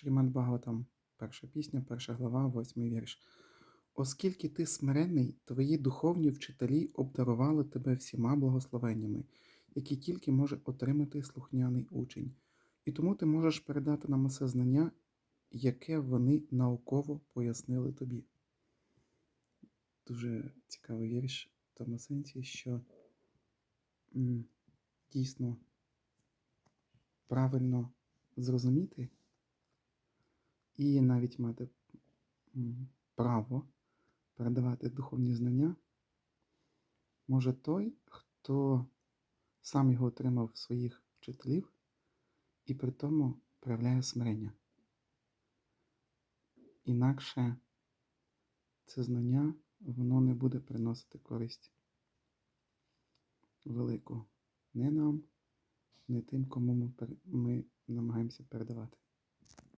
Шрімад Бхагаватам, перша пісня, перша глава, восьмий вірш. Оскільки ти смирений, твої духовні вчителі обдарували тебе всіма благословеннями, які тільки може отримати слухняний учень, і тому ти можеш передати нам усе знання, яке вони науково пояснили тобі. Дуже цікавий вірш в тому сенсі, що дійсно правильно зрозуміти і навіть мати право передавати духовні знання може той, хто сам його отримав своїх вчителів і при тому проявляє смирення. Інакше це знання воно не буде приносити користь велику не нам, не тим, кому ми, ми намагаємося передавати.